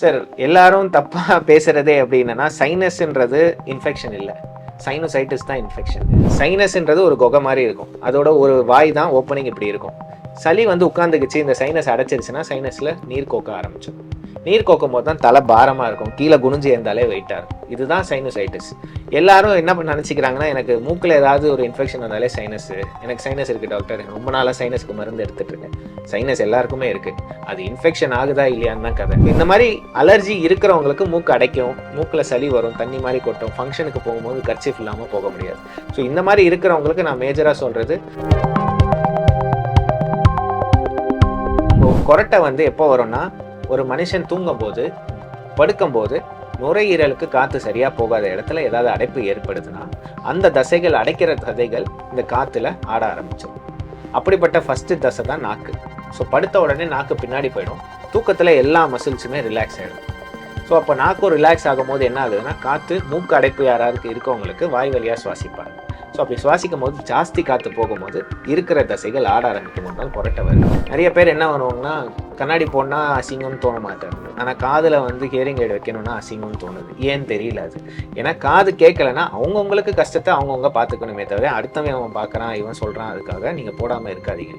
Sir எல்லாரும் தப்பாக பேசுகிறதே அப்படின்னா சைனஸ்ன்றது இன்ஃபெக்ஷன் இல்லை. சைனோசைட்டிஸ் தான் இன்ஃபெக்ஷன் சைனஸ்ன்றது ஒரு குகை மாதிரி இருக்கும். அதோட ஒரு வாய் தான் ஓப்பனிங் இப்படி இருக்கும். சளி வந்து உட்காந்துக்குச்சு இந்த சைனஸ் அடைச்சிருச்சுன்னா சைனஸில் நீர் கோக்க ஆரம்பிச்சிடும். நீர் கோக்கும் போது தான் தலை பாரமாக இருக்கும். கீழே குனிஞ்சு இருந்தாலே வெயிட்டாக இருக்கும். இதுதான் சைனசைட்டிஸ் எல்லாரும் என்ன பண்ண நினச்சிக்கிறாங்கன்னா எனக்கு மூக்கில் ஏதாவது ஒரு இன்ஃபெக்ஷன் வந்தாலே சைனஸ் எனக்கு சைனஸ் இருக்குது டாக்டர் ரொம்ப நாளாக சைனஸ்க்கு மருந்து எடுத்துட்டு இருக்கேன். சைனஸ் எல்லாருக்குமே இருக்குது அது இன்ஃபெக்ஷன் ஆகுதா இல்லையான்னு தான் கதை. இந்த மாதிரி அலர்ஜி இருக்கிறவங்களுக்கு மூக்கு அடைக்கும். மூக்கில் சளி வரும் தண்ணி மாதிரி கொட்டும். ஃபங்க்ஷனுக்கு போகும்போது கர்ச்சிஃப் இல்லாமல் போக முடியாது. ஸோ இந்த மாதிரி இருக்கிறவங்களுக்கு நான் மேஜராக சொல்கிறது கொரட்டை வந்து எப்போ வரும்னா ஒரு மனுஷன் தூங்கும்போது படுக்கும்போது நுரையீரலுக்கு காற்று சரியாக போகாத இடத்துல ஏதாவது அடைப்பு ஏற்படுதுன்னா அந்த தசைகள் அடைக்கிற தசைகள் இந்த காற்றுல ஆட ஆரம்பிச்சிடும் அப்படிப்பட்ட ஃபஸ்ட்டு தசை தான் நாக்கு. ஸோ படுத்த உடனே நாக்கு பின்னாடி போயிடும். தூக்கத்தில் எல்லா மசில்ஸுமே ரிலாக்ஸ் ஆகிடும் ஸோ அப்போ நாக்கும் ரிலாக்ஸ் ஆகும்போது என்ன ஆகுதுன்னா காற்று மூக்கு அடைப்பு யாராருக்கு இருக்கவங்களுக்கு வாய் வழியாக சுவாசிப்பாங்க. ஸோ அப்படி சுவாசிக்கும் போது ஜாஸ்தி காற்று போகும்போது இருக்கிற தசைகள் ஆட ஆரம்பிக்கும் போது தான் புரட்டை வருது நிறைய பேர் என்ன பண்ணுவாங்கன்னா கண்ணாடி போனால் அசிங்கம்னு தோண மாட்டாங்க. ஆனால் காதில் வந்து ஹியரிங் எய்டு வைக்கணும்னா அசிங்கம்னு தோணுது. ஏன்னு தெரியல அது? ஏன்னா காது கேட்கலன்னா அவங்கவுங்களுக்கு கஷ்டத்தை அவங்கவுங்க பார்த்துக்கணுமே தவிர அடுத்தவன் அவன் பார்க்குறான் இவன் சொல்கிறான் அதுக்காக நீங்கள் போடாமல் இருக்காதீங்க.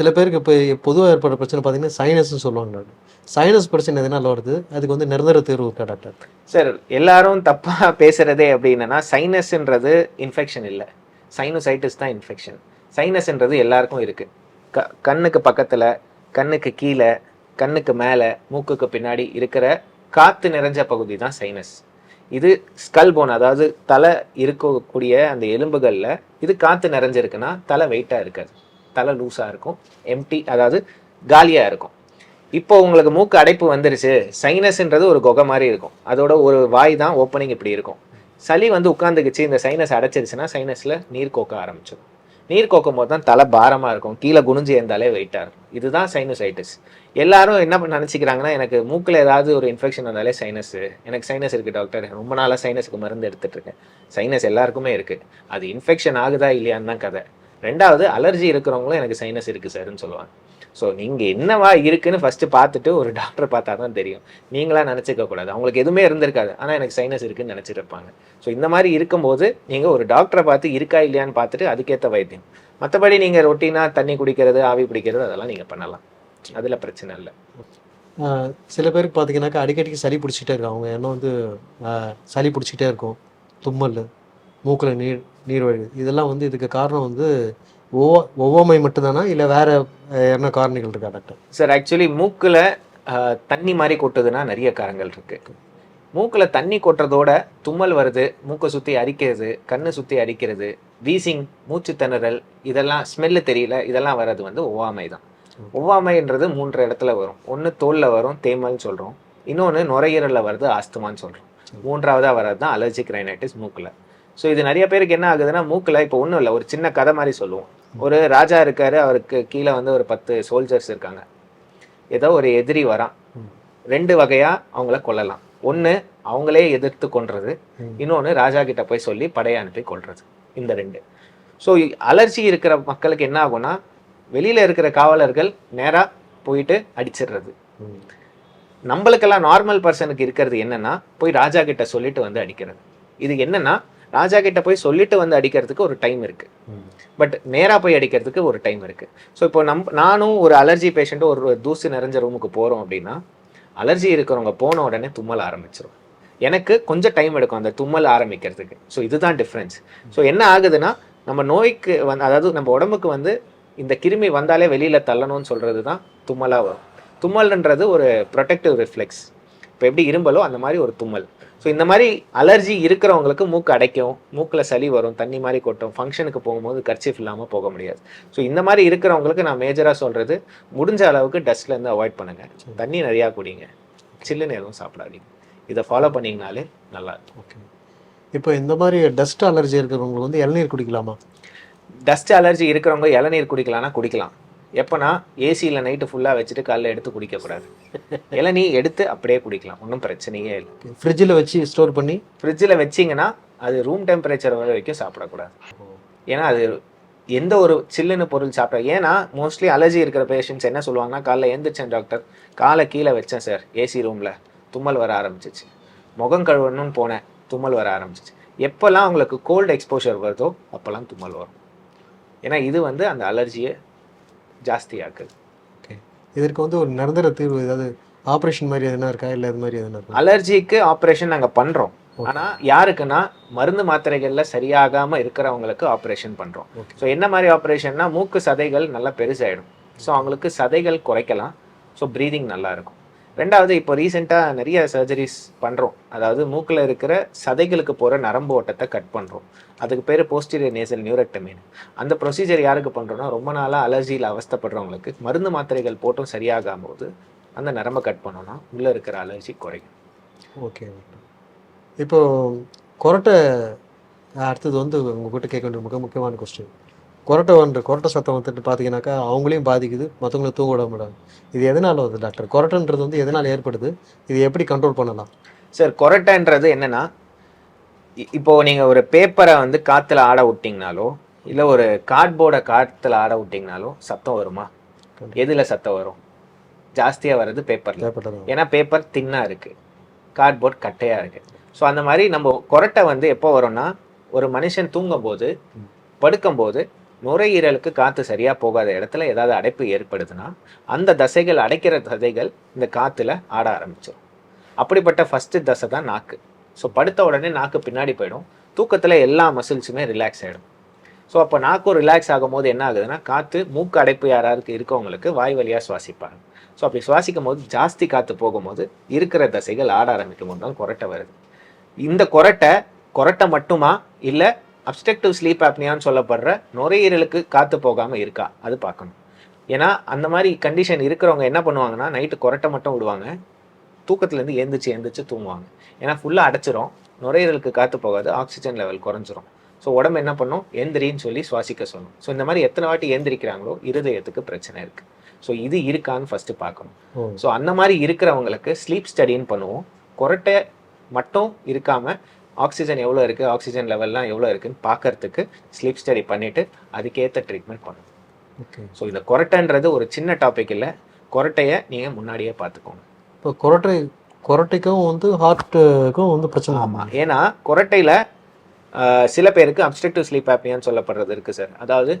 சில பேருக்கு இப்போ பொதுவாக ஏற்படுற பிரச்சனை பார்த்தீங்கன்னா சைனஸ்னு சொல்லுவாங்க டாக்டர் சைனஸ் பிரச்சனை எதனால வருது அதுக்கு வந்து நிரந்தர தீர்வு இருக்கா டாக்டர்? சார் எல்லாரும் தப்பாக பேசுகிறதே அப்படின்னா சைனஸ்ன்றது இன்ஃபெக்ஷன் இல்லை. சைனோசைட்டிஸ் தான் இன்ஃபெக்ஷன் சைனஸ்ன்றது எல்லாருக்கும் இருக்குது க கண்ணுக்கு பக்கத்தில் கண்ணுக்கு கீழே கண்ணுக்கு மேலே மூக்குக்கு பின்னாடி இருக்கிற காற்று நிறைஞ்ச பகுதி தான் சைனஸ். இது ஸ்கல் போன் அதாவது தலை இருக்கக்கூடிய அந்த எலும்புகளில் இது காற்று நிறைஞ்சிருக்குன்னா தலை வெயிட்டாக இருக்காது. தலை லூஸாக இருக்கும். எம்டி அதாவது காலியாக இருக்கும். இப்போ உங்களுக்கு மூக்கு அடைப்பு வந்துருச்சு. சைனஸ்ன்றது ஒரு குகை மாதிரி இருக்கும். அதோட ஒரு வாய் தான் ஓப்பனிங் இப்படி இருக்கும். சளி வந்து உட்காந்துக்குச்சு இந்த சைனஸ் அடைச்சிருச்சுன்னா சைனஸில் நீர் கோக்க ஆரம்பிச்சிடும். நீர் கோக்கும் போது தான் தலை பாரமாக இருக்கும். கீழே குனிஞ்சு இருந்தாலே வெயிட்டாக இருக்கும். இதுதான் சைனசைட்டிஸ் எல்லாரும் என்ன பண்ண எனக்கு மூக்கில் ஏதாவது ஒரு இன்ஃபெக்ஷன் வந்தாலே சைனஸ் எனக்கு சைனஸ் இருக்குது டாக்டர் ரொம்ப நாளாக சைனஸுக்கு மருந்து எடுத்துகிட்ருக்கேன் சைனஸ் எல்லாருக்குமே இருக்குது அது இன்ஃபெக்ஷன் ஆகுதா இல்லையான்னு தான் கதை. ரெண்டாவது அலர்ஜி இருக்கிறவங்களும் எனக்கு சைனஸ் இருக்குது சார்னு சொல்லுவாங்க. ஸோ நீங்கள் என்னவா இருக்குன்னு ஃபஸ்ட்டு பார்த்துட்டு ஒரு டாக்டர் பார்த்தா தான் தெரியும். நீங்களாக நினச்சிக்க கூடாது. அவங்களுக்கு எதுவுமே இருந்திருக்காது. ஆனால் எனக்கு சைனஸ் இருக்குன்னு நினச்சிருப்பாங்க ஸோ இந்த மாதிரி இருக்கும்போது நீங்கள் ஒரு டாக்டரை பார்த்து இருக்கா இல்லையான்னு பார்த்துட்டு அதுக்கேற்ற வைத்தியம். மற்றபடி நீங்கள் ரொட்டீனாக தண்ணி குடிக்கிறது ஆவி பிடிக்கிறது அதெல்லாம் நீங்கள் பண்ணலாம். அதில் பிரச்சனை இல்லை. சில பேருக்கு பார்த்தீங்கன்னாக்கா அடிக்கடிக்கு சளி பிடிச்சிட்டே இருக்கும். அவங்க என்ன வந்து சளி பிடிச்சிட்டே இருக்கும். தும்மல் மூக்கில் நீர் நீர் வழி இதெல்லாம் வந்து இதுக்கு காரணம் வந்து ஒவ்வொ ஒவ்வாமை மட்டும்தானா? இல்லை வேற என்ன காரணிகள் இருக்கா டாக்டர்? சார் ஆக்சுவலி மூக்கில் தண்ணி மாதிரி கொட்டுதுன்னா நிறைய காரங்கள் இருக்கு. மூக்கில் தண்ணி கொட்டுறதோட தும்மல் வருது மூக்கை சுற்றி அரிக்கிறது கண்ணை சுற்றி அரிக்கிறது வீசிங் மூச்சு திணறல் இதெல்லாம் ஸ்மெல்லு தெரியல இதெல்லாம் வர்றது வந்து ஒவ்வாமை தான். ஒவ்வாமைன்றது மூன்று இடத்துல வரும். ஒன்று தோலில் வரும் தேமல்னு சொல்கிறோம் இன்னொன்று நுரையீரலில் வருது ஆஸ்துமான்னு சொல்கிறோம் மூன்றாவதாக வர்றது தான் அலர்ஜிக் ரைனைட்டிஸ் மூக்கில். ஸோ இது நிறைய பேருக்கு என்ன ஆகுதுன்னா மூக்கில் இப்போ ஒன்றும் இல்லை ஒரு சின்ன கதை மாதிரி சொல்லுவோம். ஒரு ராஜா இருக்காரு அவருக்கு கீழே வந்து ஒரு பத்து சோல்ஜர்ஸ் இருக்காங்க. ஏதோ ஒரு எதிரி வரான். ரெண்டு வகையா அவங்கள கொல்லலாம். ஒன்று அவங்களே எதிர்த்து கொன்றது. இன்னொன்று ராஜா கிட்ட போய் சொல்லி படையை அனுப்பி கொல்றது. இந்த ரெண்டு. ஸோ அலர்ஜி இருக்கிற மக்களுக்கு என்ன ஆகும்னா வெளியில இருக்கிற காவலர்கள் நேரா போயிட்டு அடிச்சிடுறது. நம்மளுக்கெல்லாம் நார்மல் பர்சனுக்கு இருக்கிறது என்னன்னா போய் ராஜா கிட்ட சொல்லிட்டு வந்து அடிக்கிறது. இது என்னன்னா ராஜா கிட்ட போய் சொல்லிட்டு வந்து அடிக்கிறதுக்கு ஒரு டைம் இருக்கு. பட் நேராக போய் அடிக்கிறதுக்கு ஒரு டைம் இருக்கு. ஸோ இப்போ நம் நானும் ஒரு அலர்ஜி பேஷண்ட்டும் ஒரு தூசு நிறைஞ்ச ரூமுக்கு போகிறோம் அப்படின்னா அலர்ஜி இருக்கிறவங்க போன உடனே தும்மல் ஆரம்பிச்சிடும் எனக்கு கொஞ்சம் டைம் எடுக்கும் அந்த தும்மல் ஆரம்பிக்கிறதுக்கு. ஸோ இதுதான் டிஃப்ரென்ஸ் ஸோ என்ன ஆகுதுன்னா நம்ம நோய்க்கு வந்து அதாவது நம்ம உடம்புக்கு வந்து இந்த கிருமி வந்தாலே வெளியில் தள்ளணும்னு சொல்கிறது தான் தும்மலாக வரும். தும்மல்ன்றது ஒரு ப்ரொடெக்டிவ் ரிஃப்ளெக்ஸ் இப்போ எப்படி இரும்பலோ அந்த மாதிரி ஒரு தும்மல். ஸோ இந்த மாதிரி அலர்ஜி இருக்கிறவங்களுக்கு மூக்கு அடைக்கும் மூக்கில் சளி வரும் தண்ணி மாதிரி கொட்டும் ஃபங்க்ஷனுக்கு போகும்போது கர்ச்சிஃப் இல்லாமல் போக முடியாது. ஸோ இந்த மாதிரி இருக்கிறவங்களுக்கு நான் மேஜராக சொல்கிறது முடிஞ்ச அளவுக்கு டஸ்ட்லேருந்து அவாய்ட் பண்ணுங்க. தண்ணி நிறையா குடிங்க. சில்லுன்னு எதுவும் சாப்பிடாதீங்க. இதை ஃபாலோ பண்ணிங்கனாலே நல்லா இருக்கும். ஓகே இப்போ இந்த மாதிரி டஸ்ட் அலர்ஜி இருக்கிறவங்களுக்கு வந்து இளநீர் குடிக்கலாமா? டஸ்ட் அலர்ஜி இருக்கிறவங்க இளநீர் குடிக்கலாம்னா குடிக்கலாம். எப்போனா ஏசியில் நைட்டு ஃபுல்லாக வச்சுட்டு காலைல எடுத்து குடிக்கக்கூடாது. இளநீ எடுத்து அப்படியே குடிக்கலாம். ஒன்றும் பிரச்சனையே இல்லை. ஃப்ரிட்ஜில் வச்சு ஸ்டோர் பண்ணி? ஃப்ரிட்ஜில் வச்சிங்கன்னா அது ரூம் டெம்பரேச்சர் வர வரைக்கும் சாப்பிடக்கூடாது. ஏன்னா அது எந்த ஒரு சில்லுன்னு பொருள் சாப்பிட ஏன்னா மோஸ்ட்லி அலர்ஜி இருக்கிற பேஷண்ட்ஸ் என்ன சொல்லுவாங்கன்னா காலைல எழுந்திரிச்சேன் டாக்டர் காலை கீழே வச்சேன் சார் ஏசி ரூமில் தும்மல் வர ஆரம்பிச்சிச்சு. முகம் கழுவணும்னு போனேன் தும்மல் வர ஆரம்பிச்சிச்சு. எப்போல்லாம் அவங்களுக்கு கோல்டு எக்ஸ்போஷர் வருதோ அப்போல்லாம் தும்மல் வரும். ஏன்னா இது வந்து அந்த அலர்ஜியை ஜாஸ்தியாக்குது. ஓகே இதற்கு வந்து ஒரு நிரந்தர தீர்வு ஏதாவது ஆப்ரேஷன் மாதிரி எதுனா இருக்கா? இல்லை அது மாதிரி எதுனா இருக்கா? அலர்ஜிக்கு ஆப்ரேஷன் நாங்கள் பண்ணுறோம் ஆனால் யாருக்குன்னா மருந்து மாத்திரைகளில் சரியாகாமல் இருக்கிறவங்களுக்கு ஆப்ரேஷன் பண்ணுறோம் ஸோ என்ன மாதிரி ஆப்ரேஷன்னா மூக்கு சதைகள் நல்லா பெருசாயிடும். ஸோ அவங்களுக்கு சதைகள் குறைக்கலாம். ஸோ ப்ரீதிங் நல்லா இருக்கும். ரெண்டாவது இப்போ ரீசெண்டாக நிறைய சர்ஜரிஸ் பண்ணுறோம் அதாவது மூக்கில் இருக்கிற சதைகளுக்கு போகிற நரம்பு ஓட்டத்தை கட் பண்ணுறோம் அதுக்கு பேர் போஸ்டீரியர் நேசல் நியூரக்டமின் அந்த ப்ரொசீஜர் யாருக்கு பண்ணுறோன்னா ரொம்ப நாளாக அலர்ஜியில் அவஸ்தப்படுறவங்களுக்கு மருந்து மாத்திரைகள் போட்டும் சரியாகாம போது அந்த நரம்பை கட் பண்ணோன்னா உள்ளே இருக்கிற அலர்ஜி குறையும். ஓகே இப்போது கொரட்டை அடுத்தது வந்து உங்ககிட்ட கேட்க வேண்டிய மிக முக்கியமான கொஸ்டின் கொரட்டை வந்து கொரட்டை சத்தம் வந்துட்டு பார்த்தீங்கன்னாக்கா அவங்களையும் பாதிக்குது மற்றவங்கள தூங்க விட முடியாது. இது எதனால் வருது டாக்டர்? கொரட்டைன்றது வந்து எதனால் ஏற்படுது? இது எப்படி கண்ட்ரோல் பண்ணலாம்? சார் கொரட்டைன்றது என்னன்னா இ- இப்போ நீங்க ஒரு பேப்பரை வந்து காத்துல ஆட விட்டீங்கனாலோ இல்ல ஒரு கார்ட்போர்டை காத்துல ஆட விட்டீங்கனாலோ சத்தம் வருமா. எதுல சத்தம் வரும்? ஜாஸ்தியா வர்றது பேப்பர்ல ஏன்னா பேப்பர் தின்னா இருக்கு. கார்ட்போர்ட் கட்டையா இருக்கு. ஸோ அந்த மாதிரி நம்ம கொரட்டை வந்து எப்போ வரும்னா ஒரு மனுஷன் தூங்கும்போது படுக்கும்போது நுரையீரலுக்கு காற்று சரியாக போகாத இடத்துல ஏதாவது அடைப்பு ஏற்படுதுன்னா அந்த தசைகள் அடைக்கிற தசைகள் இந்த காற்றுல ஆட ஆரம்பிச்சிடும் அப்படிப்பட்ட ஃபஸ்ட்டு தசை தான் நாக்கு. ஸோ படுத்த உடனே நாக்கு பின்னாடி போயிடும். தூக்கத்தில் எல்லா மசில்ஸுமே ரிலாக்ஸ் ஆகிடும் ஸோ அப்போ நாக்கும் ரிலாக்ஸ் ஆகும்போது என்ன ஆகுதுன்னா காற்று மூக்கு அடைப்பு யாராருக்கு இருக்கவங்களுக்கு வாய் வழியாக சுவாசிப்பாங்க. ஸோ அப்படி சுவாசிக்கும் போது ஜாஸ்தி காற்று போகும்போது இருக்கிற தசைகள் ஆட ஆரம்பிக்கும் போது தான் கொரட்டை வருது. இந்த கொரட்டை கொரட்டை மட்டுமா இல்லை அப்ஸ்ட்ரக்டிவ் ஸ்லீப் ஆப்னியான்னு சொல்லப்படுற நுரையீரலுக்கு காற்று போகாமல் இருக்கா? அது பார்க்கணும். ஏன்னா அந்த மாதிரி கண்டிஷன் இருக்கிறவங்க என்ன பண்ணுவாங்கன்னா நைட்டு கொரட்டை மட்டும் விடுவாங்க. தூக்கத்துலேருந்து எந்திரிச்சு எந்திரிச்சு தூங்குவாங்க. ஏன்னா ஃபுல்லாக அடைச்சிரும். நுரையீரலுக்கு காற்று போகாது. ஆக்சிஜன் லெவல் குறைஞ்சிரும். ஸோ உடம்பு என்ன பண்ணும்? எந்திரின்னு சொல்லி சுவாசிக்க சொல்லும். ஸோ இந்த மாதிரி எத்தனை வாட்டி எந்திரிக்கிறாங்களோ இருதயத்துக்கு பிரச்சனை இருக்கு. ஸோ இது இருக்கான்னு ஃபர்ஸ்ட் பார்க்கணும். ஸோ அந்த மாதிரி இருக்கிறவங்களுக்கு ஸ்லீப் ஸ்டடின்னு பண்ணுவோம். கொரட்டை மட்டும் இருக்காம ஆக்சிஜன் எவ்வளோ இருக்கு? ஆக்சிஜன் லெவல்லாம் எவ்வளோ இருக்குன்னு பார்க்கறதுக்கு ஸ்லீப் ஸ்டடி பண்ணிட்டு அதுக்கேற்ற ட்ரீட்மெண்ட் பண்ணணும். ஓகே ஸோ இந்த கொரட்டைன்றது ஒரு சின்ன டாபிக் இல்லை. கொரட்டையை நீங்கள் முன்னாடியே பார்த்துக்கோங்க. இப்போ கொரட்டை கொரட்டைக்கும் வந்து ஹார்ட்டுக்கும் வந்து பிரச்சனை. ஆமாம் ஏன்னா கொரட்டையில் சில பேருக்கு அப்ஸ்ட்ரக்டிவ் ஸ்லீப் ஆப்னியான்னு சொல்லப்படுறது இருக்குது சார் அதாவது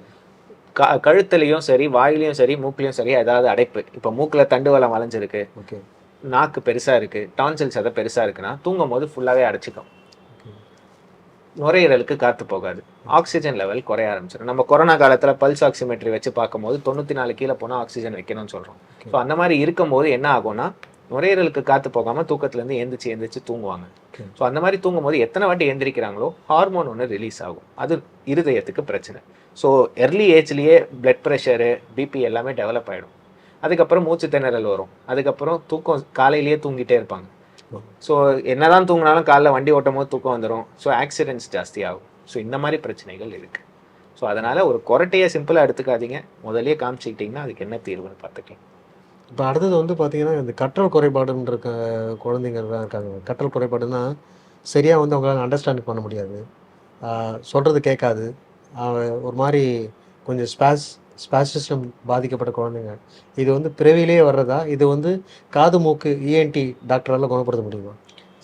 க கழுத்துலையும் சரி வாயிலையும் சரி மூக்குலையும் சரி ஏதாவது அடைப்பு. இப்போ மூக்கில் தண்டுவலம் வளைஞ்சிருக்கு. ஓகே நாக்கு பெருசாக இருக்குது டான்சில் சதை பெருசாக இருக்குன்னா தூங்கும் போது ஃபுல்லாகவே அடைச்சிக்கும். நுரையீரலுக்கு காற்று போகாது. ஆக்சிஜன் லெவல் குறைய ஆரம்பிச்சிடும் நம்ம கொரோனா காலத்தில் பல்ஸ் ஆக்சிமெட்ரி வச்சு பார்க்கும்போது தொண்ணூற்றி நாலு கீழே போனால் ஆக்சிஜன் வைக்கணும்னு சொல்கிறோம் ஸோ அந்த மாதிரி இருக்கும்போது என்ன ஆகும்னா நுரையீரலுக்கு காற்று போகாமல் தூக்கத்துலேருந்து எந்திரிச்சு எந்திரிச்சு தூங்குவாங்க. ஸோ அந்த மாதிரி தூங்கும்போது எத்தனை வாட்டி எந்திரிக்கிறாங்களோ ஹார்மோன் ஒன்று ரிலீஸ் ஆகும். அது இருதயத்துக்கு பிரச்சனை. ஸோ எர்லி ஏஜ்லேயே பிளட் ப்ரெஷரு பிபி எல்லாமே டெவலப் ஆகிடும் அதுக்கப்புறம் மூச்சு திணறல் வரும். அதுக்கப்புறம் தூக்கம் காலையிலேயே தூங்கிட்டே இருப்பாங்க. ஸோ என்னதான் தூங்கினாலும் காலைல வண்டி ஓட்டும் போது தூக்கம் வந்துடும் ஸோ ஆக்சிடென்ட்ஸ் ஜாஸ்தி ஆகும் ஸோ இந்த மாதிரி பிரச்சனைகள் இருக்குது ஸோ அதனால் ஒரு கொரட்டையை சிம்பிளாக எடுத்துக்காதீங்க. முதலே காமிச்சிக்கிட்டிங்கன்னா அதுக்கு என்ன தீர்வுன்னு பார்த்துக்கலாம். இப்போ அடுத்தது வந்து பார்த்தீங்கன்னா இந்த கற்றல் குறைபாடுன்ற க- இருக்காங்க. கற்றல் குறைபாடுனா சரியாக வந்து அவங்களால அண்டர்ஸ்டாண்ட் பண்ண முடியாது. சொல்கிறது கேட்காது. ஒரு மாதிரி கொஞ்சம் ஸ்பாஸ் ஸ்பாசிஸ்டம் பாதிக்கப்பட்ட குழந்தைங்க. இது வந்து பிறவிலேயே வர்றதா? இது வந்து காது மூக்கு இஎன்டி டாக்டரால் குணப்படுத்த முடியுமா?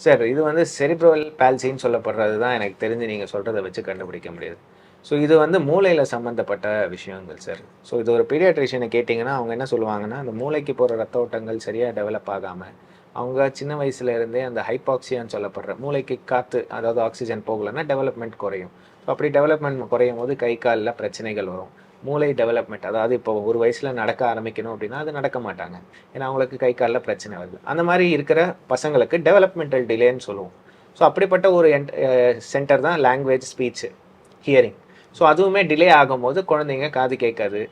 சார் இது வந்து செரிப்ரல் பால்சின்னு சொல்லப்படுறது தான் எனக்கு தெரிஞ்சு நீங்கள் சொல்கிறத வச்சு கண்டுபிடிக்க முடியாது. ஸோ இது வந்து மூளையில் சம்மந்தப்பட்ட விஷயங்கள் சார். ஸோ இது ஒரு பீடியாட்ரிஷியனை கேட்டிங்கன்னா அவங்க என்ன சொல்லுவாங்கன்னா அந்த மூளைக்கு போகிற ரத்த ஓட்டங்கள் சரியாக டெவலப் ஆகாமல் அவங்க சின்ன வயசுல இருந்தே அந்த ஹைபாக்சியான்னு சொல்லப்படுற மூளைக்கு காற்று அதாவது ஆக்சிஜன் போகலைன்னா டெவலப்மெண்ட் குறையும். ஸோ அப்படி டெவலப்மெண்ட் குறையும் போது கை காலில் பிரச்சனைகள் வரும். மூளை டெவலப்மெண்ட் அதாவது இப்போ ஒரு வயசில் நடக்க ஆரம்பிக்கணும் அப்படின்னா அது நடக்க மாட்டாங்க. ஏன்னா அவங்களுக்கு கை காலில் பிரச்சனை வருது. அந்த மாதிரி இருக்கிற பசங்களுக்கு டெவலப்மெண்டல் டிலேன்னு சொல்லுவோம். ஸோ அப்படிப்பட்ட ஒரு சென்டர் தான் லாங்குவேஜ் ஸ்பீச் ஹியரிங் ஸோ அதுவுமே டிலே ஆகும்போது குழந்தைங்க காது கேட்காது.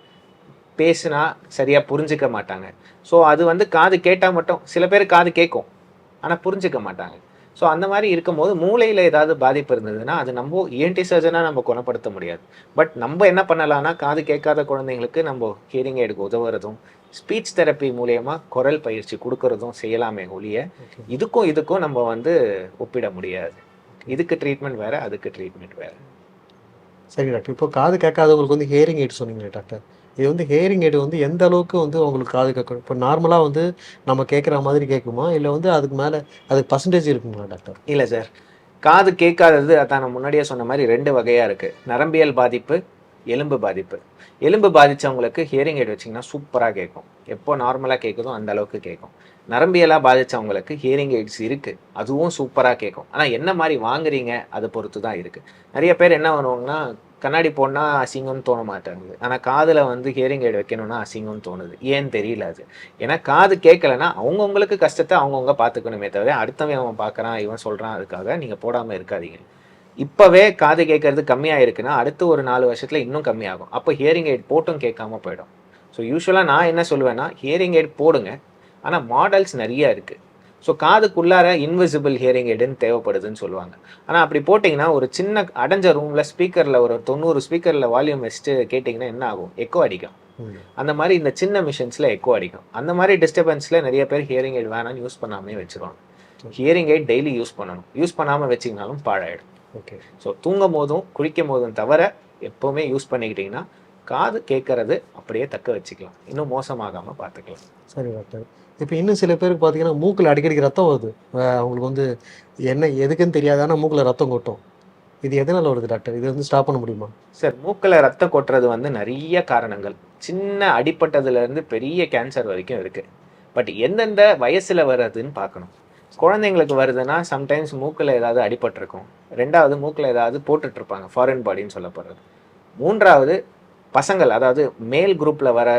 பேசுனா சரியாக புரிஞ்சுக்க மாட்டாங்க. ஸோ அது வந்து காது கேட்டால் மட்டும் சில பேர் காது கேட்கும் ஆனால் புரிஞ்சுக்க மாட்டாங்க. ஸோ அந்த மாதிரி இருக்கும்போது மூளையில் ஏதாவது பாதிப்பு இருந்ததுன்னா அது நம்ம இஎன்டி சர்ஜனாக நம்ம குணப்படுத்த முடியாது. பட் நம்ம என்ன பண்ணலாம்னா காது கேட்காத குழந்தைங்களுக்கு நம்ம ஹியரிங் எய்டுக்கு உதவுறதும் ஸ்பீச் தெரப்பி மூலியமா குரல் பயிற்சி கொடுக்கறதும் செய்யலாமே ஒழிய இதுக்கும் இதுக்கும் நம்ம வந்து ஒப்பிட முடியாது. இதுக்கு ட்ரீட்மெண்ட் வேற அதுக்கு ட்ரீட்மெண்ட் வேற. சரி டாக்டர் இப்போ காது கேட்காதவங்களுக்கு வந்து ஹியரிங் எய்ட் சொன்னீங்களே டாக்டர் இது வந்து ஹியரிங் எய்டு வந்து எந்த அளவுக்கு வந்து அவங்களுக்கு காது கேட்கணும்? இப்போ நார்மலாக வந்து நம்ம கேட்குற மாதிரி கேட்குமா? இல்லை வந்து அதுக்கு மேலே அதுக்கு பர்சன்டேஜ் இருக்குங்களா டாக்டர் இல்லை சார் காது கேட்காதது அதான் நான் முன்னாடியே சொன்ன மாதிரி ரெண்டு வகையாக இருக்குது நரம்பியல் பாதிப்பு எலும்பு பாதிப்பு. எலும்பு பாதித்தவங்களுக்கு ஹியரிங் எய்டு வச்சிங்கன்னா சூப்பராக கேட்கும். எப்போ நார்மலாக கேட்குதோ அந்த அளவுக்கு கேட்கும். நரம்பியலாக பாதித்தவங்களுக்கு ஹியரிங் எய்ட்ஸ் இருக்குது அதுவும் சூப்பராக கேட்கும். ஆனால் என்ன மாதிரி வாங்குறீங்க? அதை பொறுத்து தான் இருக்குது நிறைய பேர் என்ன பண்ணுவாங்கன்னா கண்ணாடி போடனா அசிங்கம்னு தோண மாட்டேங்குது. ஆனால் காதில் வந்து ஹியரிங் எய்ட் வைக்கணும்னா அசிங்கம்னு தோணுது. ஏன்னு தெரியல அது. ஏன்னா காது கேட்கலன்னா அவங்கவுங்களுக்கு கஷ்டத்தை அவங்கவுங்க பார்த்துக்கணுமே தவிர அடுத்தவன் அவன் பார்க்குறான் இவன் சொல்கிறான் அதுக்காக நீங்கள் போடாமல் இருக்காதீங்க. இப்போவே காது கேட்கறது கம்மியாக இருக்குன்னா அடுத்து ஒரு நாலு வருஷத்தில் இன்னும் கம்மியாகும். அப்போ ஹியரிங் எய்ட் போட்டும் கேட்காம போயிடும். ஸோ யூஸ்வலாக நான் என்ன சொல்லுவேன்னா ஹியரிங் எய்ட் போடுங்க. ஆனால் மாடல்ஸ் நிறையா இருக்குது ஸோ காதுக்குள்ளார இன்விசிபிள் ஹியரிங் எய்டுன்னு தேவைப்படுதுன்னு சொல்லுவாங்க. ஆனால் அப்படி போட்டிங்கன்னா ஒரு சின்ன அடைஞ்ச ரூமில் ஸ்பீக்கரில் ஒரு தொண்ணூறு ஸ்பீக்கரில் வால்யூம் வச்சுட்டு கேட்டிங்கன்னா என்ன ஆகும்? எக்கோ அடிக்கும். அந்த மாதிரி இந்த சின்ன மிஷின்ஸில் எக்கோ அடிக்கும். அந்த மாதிரி டிஸ்டர்பன்ஸில் நிறைய பேர் ஹியரிங் எய்ட் வேணாம்னு யூஸ் பண்ணாமே வச்சிருவாங்க ஹியரிங் எய்ட் டெய்லி யூஸ் பண்ணணும். யூஸ் பண்ணாமல் வச்சிங்கனாலும் பாழாயிடும். ஓகே. ஸோ தூங்கும் போதும் குளிக்கும் போதும் தவிர எப்போவுமே யூஸ் பண்ணிக்கிட்டிங்கன்னா காது கேட்கறது அப்படியே தக்க வச்சுக்கலாம். இன்னும் மோசமாகாமல் பார்த்துக்கலாம் சரி டாக்டர். இப்போ இன்னும் சில பேருக்கு பார்த்தீங்கன்னா மூக்கில் அடிக்கடிக்கு ரத்தம் வருது. அவங்களுக்கு வந்து என்ன எதுக்குன்னு தெரியாது ஆனால் மூக்கில் ரத்தம் கொட்டும். இது எதனால் வருது டாக்டர்? இது வந்து ஸ்டாப் பண்ண முடியுமா? சார் மூக்கில் ரத்தம் கொட்டுறது வந்து நிறைய காரணங்கள். சின்ன அடிப்பட்டதுலேருந்து பெரிய கேன்சர் வரைக்கும் இருக்குது பட் எந்தெந்த வயசில் வர்றதுன்னு பார்க்கணும். குழந்தைங்களுக்கு வருதுன்னா சம்டைம்ஸ் மூக்கில் ஏதாவது அடிபட்டிருக்கும். ரெண்டாவது மூக்கில் ஏதாவது போட்டுட்ருப்பாங்க ஃபாரின் பாடின்னு சொல்லப்படுறது. மூன்றாவது பசங்கள் அதாவது மேல் குரூப்பில் வர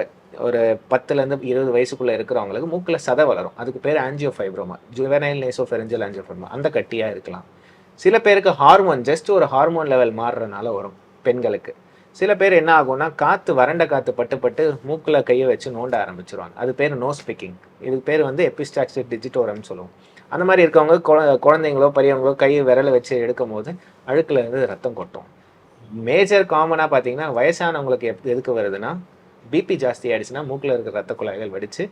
ஒரு பத்துலேருந்து இருபது வயசுக்குள்ளே இருக்கிறவங்களுக்கு மூக்கில் சதை வளரும். அதுக்கு பேர் ஆஞ்சியோஃபைப்ரோமா ஜுவனைல் நேசோஃபெரஞ்சல் ஆஞ்சியோஃபைப்ரோமா அந்த கட்டியாக இருக்கலாம். சில பேருக்கு ஹார்மோன் ஜஸ்ட் ஒரு ஹார்மோன் லெவல் மாறுறதுனால வரும் பெண்களுக்கு. சில பேர் என்ன ஆகும்னா காற்று வறண்ட காற்று பட்டு பட்டு மூக்கில் கையை வச்சு நோண்ட ஆரம்பிச்சிருவாங்க. அது பேர் நோஸ் பிக்கிங் இதுக்கு பேர் வந்து எபிஸ்டாக்சிட் டிஜிட்டோரம்னு சொல்லுவோம். அந்த மாதிரி இருக்கவங்க குழந்தைங்களோ பெரியவங்களோ கையை விரலை வச்சு எடுக்கும் போது அழுக்கில் இருந்து ரத்தம் கொட்டும். மேஜர் காமனாக பார்த்தீங்கன்னா வயசானவங்களுக்கு எப் எதுக்கு வருதுன்னா பிபி ஜாஸ்தி ஆயிடுச்சுன்னா மூக்கில் இருக்கிற ரத்த குழாய்கள் வெடிச்சு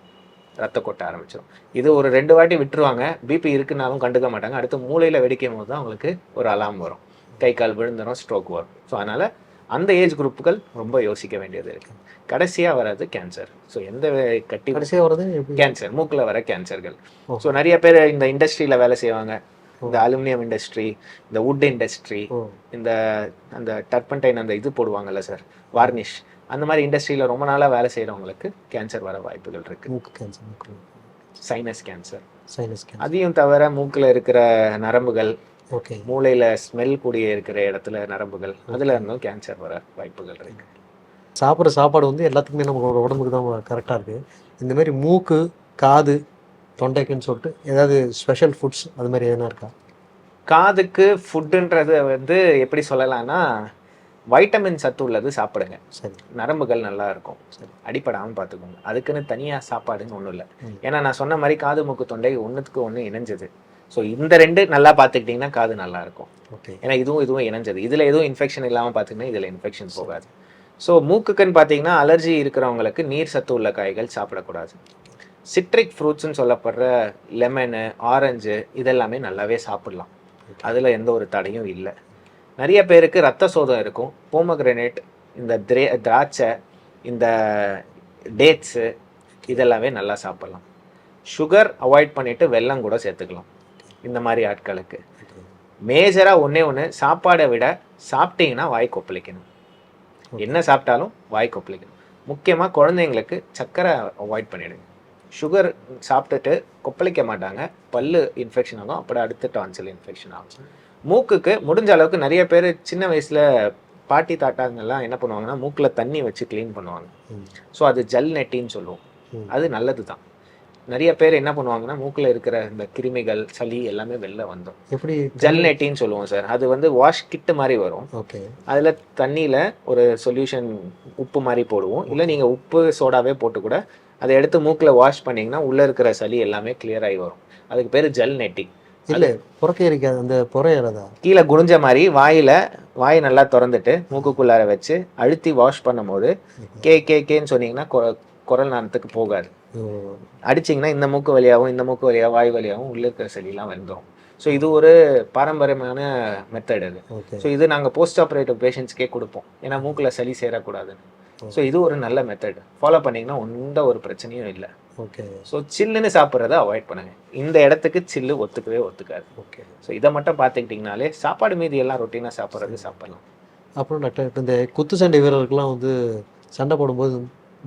ரத்த கொட்ட ஆரம்பிச்சிடும் இது ஒரு ரெண்டு வாட்டி விட்டுருவாங்க. பிபி இருக்குனாலும் கண்டுக்க மாட்டாங்க. அடுத்து மூளையில் வெடிக்கும் போது தான் அவங்களுக்கு ஒரு அலாம் வரும். கை கால் விழுந்துடும் ஸ்ட்ரோக் வரும். ஸோ அதனால் அந்த ஏஜ் குரூப்புகள் ரொம்ப யோசிக்க வேண்டியது இருக்கு. கடைசியாக வர்றது கேன்சர் ஸோ எந்த கட்டி கடைசியாக வருது எப்படி? கேன்சர் மூக்கில் வர கேன்சர்கள். ஸோ நிறைய பேர் இந்த இண்டஸ்ட்ரியில் வேலை செய்வாங்க. இந்த அலுமினியம் இண்டஸ்ட்ரி இந்த வுட் இண்டஸ்ட்ரி இந்த அந்த டர்பன்டைன் அந்த இது போடுவாங்கல்ல சார் வார்னிஷ் அந்த மாதிரி இண்டஸ்ட்ரியில் ரொம்ப நாளாக வேலை செய்கிறவங்களுக்கு கேன்சர் வர வாய்ப்புகள் இருக்கு. மூக்கு cancer sinus cancer sinus cancer அதையும் தவிர மூக்கில் இருக்கிற நரம்புகள் ஓகே மூளையில் ஸ்மெல் கூடிய இருக்கிற இடத்துல நரம்புகள் அதுல இருந்தும் கேன்சர் வர வாய்ப்புகள் இருக்கு. சாப்பிட்ற சாப்பாடு வந்து எல்லாத்துக்குமே நம்மளோட உடம்புக்கு தான் கரெக்டாக இருக்குது இந்த மாதிரி மூக்கு காது தொண்டைக்குன்னு சொல்லிட்டு ஏதாவது ஸ்பெஷல் ஃபுட்ஸ் அது மாதிரி எதனா இருக்கா? காதுக்கு ஃபுட்டுன்றது வந்து எப்படி சொல்லலாம்னா வைட்டமின் சத்து உள்ளது சாப்பிடுங்க. சரி. நரம்புகள் நல்லா இருக்கும். சரி. அடிப்படாமல் பார்த்துக்கோங்க. அதுக்குன்னு தனியாக சாப்பாடுன்னு ஒன்றும் இல்லை. ஏன்னா நான் சொன்ன மாதிரி காது மூக்கு தொண்டை ஒன்றுத்துக்கு ஒன்று இணைஞ்சது. ஸோ இந்த ரெண்டு நல்லா பார்த்துக்கிட்டிங்கன்னா காது நல்லா இருக்கும். ஓகே ஏன்னா இதுவும் இதுவும் இணைஞ்சது. இதில் எதுவும் இன்ஃபெக்ஷன் இல்லாமல் பார்த்திங்கன்னா இதில் இன்ஃபெக்ஷன் போகாது. ஸோ மூக்குக்குன்னு பார்த்தீங்கன்னா அலர்ஜி இருக்கிறவங்களுக்கு நீர் சத்து உள்ள காய்கள் சாப்பிடக்கூடாது. சிட்ரிக் ஃப்ரூட்ஸ்னு சொல்லப்படுற லெமனு ஆரஞ்சு இதெல்லாமே நல்லாவே சாப்பிடலாம். அதில் எந்த ஒரு தடையும் இல்லை. நிறைய பேருக்கு ரத்த சோதம் இருக்கும். போமக்ரனேட் இந்த திரே திராட்சை இந்த டேட்ஸு இதெல்லாமே நல்லா சாப்பிடலாம். சுகர் அவாய்ட் பண்ணிவிட்டு வெல்லம் கூட சேர்த்துக்கலாம். இந்த மாதிரி ஆட்களுக்கு. மேஜராக ஒன்றே ஒன்று சாப்பாடை விட சாப்பிட்டீங்கன்னா வாய் கொப்பளிக்கணும். என்ன சாப்பிட்டாலும் வாய் கொப்பளிக்கணும். முக்கியமாக குழந்தைங்களுக்கு சர்க்கரை அவாய்ட் பண்ணிவிடுங்க சுகர் சாப்பிட்டுட்டு கொப்பளிக்க மாட்டாங்க. பல்லு இன்ஃபெக்ஷன் ஆகும். அப்புறம் அடுத்து டான்சில் இன்ஃபெக்ஷன் ஆகும். மூக்குக்கு முடிஞ்ச அளவுக்கு நிறைய பேர் சின்ன வயசில் பாட்டி தாட்டாங்கெல்லாம் என்ன பண்ணுவாங்கன்னா மூக்கில் தண்ணி வச்சு க்ளீன் பண்ணுவாங்க. ஸோ அது ஜல் நெட்டின்னு சொல்லுவோம். அது நல்லது தான் நிறைய பேர் என்ன பண்ணுவாங்கன்னா மூக்கில் இருக்கிற இந்த கிருமிகள் சளி எல்லாமே வெளில வந்துடும் எப்படி ஜெல் நெட்டின்னு சொல்லுவோம் சார் அது வந்து வாஷ் கிட்டு மாதிரி வரும். ஓகே. அதில் தண்ணியில் ஒரு சொல்யூஷன் உப்பு மாதிரி போடுவோம். இல்லை நீங்கள் உப்பு சோடாவே போட்டு கூட அதை எடுத்து மூக்கில் வாஷ் பண்ணிங்கன்னா உள்ளே இருக்கிற சளி எல்லாமே clear ஆகி வரும். அதுக்கு பேர் ஜெல் நெட்டிங் இல்லை புறக்க அந்த புற ஏறாதா கீழே குனிஞ்ச மாதிரி வாயில வாய் நல்லா திறந்துட்டு மூக்குக்குள்ளார வச்சு அழுத்தி வாஷ் பண்ணும்போது கே கே கேன்னு சொன்னீங்கன்னா குரல் நாணத்துக்கு போகாது. அடிச்சிங்கன்னா இந்த மூக்கு வழியாகவும் இந்த மூக்கு வழியாக வாய் வழியாகவும் உள்ள இருக்கிற செடியெல்லாம் வந்துடும் ஸோ இது ஒரு பாரம்பரியமான மெத்தட் அது. ஸோ இது நாங்கள் போஸ்ட் ஆப்ரேட்டிவ் பேஷண்ட்ஸ்க்கே கொடுப்போம். ஏன்னா மூக்கில் சளி சேரக்கூடாதுன்னு. ஸோ இது ஒரு நல்ல மெத்தட் ஃபாலோ பண்ணீங்கன்னா எந்த ஒரு பிரச்சனையும் இல்லை. ஓகே ஸோ சில்லுன்னு சாப்பிட்றத அவாய்ட் பண்ணுங்க. இந்த இடத்துக்கு சில்லு ஒத்துக்கவே ஒத்துக்காது. ஓகே ஸோ இதை மட்டும் பார்த்துக்கிட்டிங்கனாலே சாப்பாடு மீதி எல்லாம் ரொட்டீனாக சாப்பிட்றது சாப்பிடலாம். அப்புறம் டாக்டர் இந்த குத்து சண்டை வீரர்களுக்கெல்லாம் வந்து சண்டை போடும்போது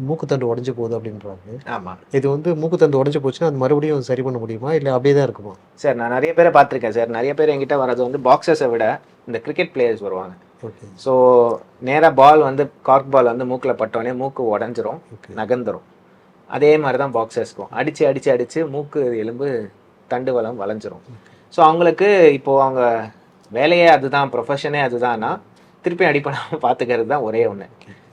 மூக்குத்தண்டு உடஞ்சி போகுது அப்படின்றாங்க. ஆமாம் இது வந்து மூக்குத்தண்டு உடஞ்சி போச்சுன்னா அது மறுபடியும் சரி பண்ண முடியுமா? இல்லை அப்படியே தான் இருக்குமா? சார் நான் நிறைய பேரை பார்த்துருக்கேன் சார் நிறைய பேர் என்கிட்ட வர்றது வந்து பாக்ஸர்ஸை விட இந்த கிரிக்கெட் பிளேயர்ஸ் வருவாங்க. ஸோ நேராக பால் வந்து கார்க் பால் வந்து மூக்கில் பட்டோடனே மூக்கு உடஞ்சிரும் ஓகே நகர்ந்துரும். அதே மாதிரி தான் பாக்ஸர்ஸ்க்கும் அடித்து அடித்து அடித்து மூக்கு எலும்பு தண்டு வளம் வளைஞ்சிரும். ஸோ அவங்களுக்கு இப்போது அவங்க வேலையே அதுதான் ப்ரொஃபஷனே அதுதான்னா திருப்பி அடிப்படாமல் பார்த்துக்கிறது தான் ஒரே ஒன்று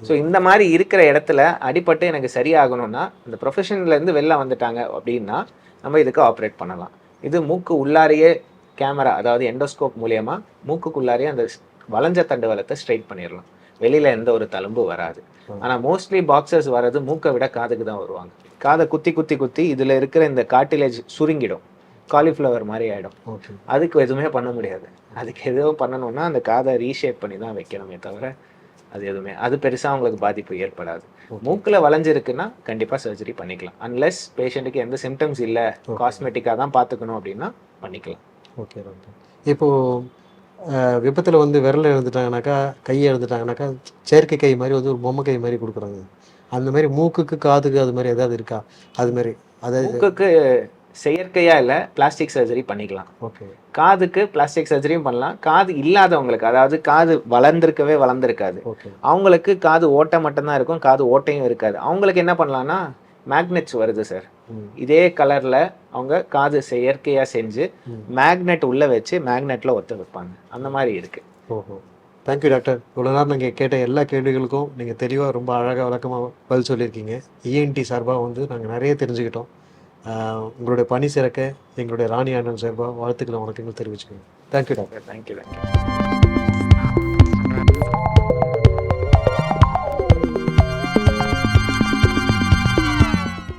ஸோ இந்த மாதிரி இருக்கிற இடத்துல அடிபட்டு எனக்கு சரியாகணும்னா இந்த ப்ரொஃபஷன்லேருந்து வெளில வந்துட்டாங்க அப்படின்னா நம்ம இதுக்கு ஆப்ரேட் பண்ணலாம். இது மூக்கு உள்ளாரையே கேமரா அதாவது எண்டோஸ்கோப் மூலியமா மூக்குக்குள்ளாரையே அந்த வளைஞ்ச தண்டு வளத்தை ஸ்ட்ரைட் பண்ணிடலாம் வெளியில எந்த ஒரு தழும்பு வராது. ஆனா மோஸ்ட்லி பாக்ஸர்ஸ் வர்றது மூக்கை விட காதுக்கு தான் வருவாங்க. காதை குத்தி குத்தி குத்தி இதுல இருக்கிற இந்த காட்டிலேஜ் சுருங்கிடும். காலிஃப்ளவர் மாதிரி ஆயிடும். ஓகே அதுக்கு எதுவுமே பண்ண முடியாது. அதுக்கு எதுவும் பண்ணணும்னா அந்த காதை ரீஷேப் பண்ணி தான் வைக்கணுமே தவிர அது எதுவுமே அது பெருசா அவங்களுக்கு பாதிப்பு ஏற்படாது. மூக்குல வளைஞ்சிருக்குன்னா கண்டிப்பா சர்ஜரி பண்ணிக்கலாம். அன்லெஸ் பேஷண்ட்டுக்கு எந்த சிம்டம்ஸ் இல்ல காஸ்மெட்டிக்காக தான் பார்த்துக்கணும் அப்படின்னா பண்ணிக்கலாம். ஓகே டாக்டர் இப்போது விபத்தில் வந்து விரல் இழந்துட்டாங்கனாக்கா கையை இழந்துட்டாங்கனாக்கா செயற்கை கை மாதிரி வந்து ஒரு பொம்மை கை மாதிரி கொடுக்குறாங்க. அந்த மாதிரி மூக்குக்கு காதுக்கு அது மாதிரி ஏதாவது இருக்கா? அது மாதிரி. அதாவது மூக்குக்கு செயற்கையா இல்ல பிளாஸ்டிக் சர்ஜரி பண்ணிக்கலாம். ஓகே. காதுக்கு பிளாஸ்டிக் சர்ஜரியும் பண்ணலாம். காது இல்லாதவங்களுக்கு அதாவது காது வளர்ந்திருக்கவே வளர்ந்திருக்காது. ஓகே. அவங்களுக்கு காது ஓட்டை மட்டும்தான் இருக்கும் காது ஓட்டையும் இருக்காது. அவங்களுக்கு என்ன பண்ணலாம்னா மேக்னெட்ஸ் வருது சார் இதே கலர்ல அவங்க காது செயற்கையா செஞ்சு. மேக்னெட் உள்ள வச்சு மேக்னெட்ல ஒத்த வைப்பாங்க. அந்த மாதிரி இருக்கு. ஓஹோ. தேங்க்யூ டாக்டர் இவ்வளோ நேரம் நீங்கள் கேட்ட எல்லா கேள்விகளுக்கும் நீங்கள் தெளிவாக ரொம்ப அழகாக விளக்கமாக பதில் சொல்லியிருக்கீங்க. இஎன்டி சார்பாக வந்து நாங்கள் நிறைய தெரிஞ்சுக்கிட்டோம். உங்களுடைய பணி சிறக்க எங்களுடைய ராணி ஆண்டன் சார்பாக வாழ்த்துக்களை வணக்கங்கள் தெரிவிச்சுக்கோங்க thank you doctor thank you thank you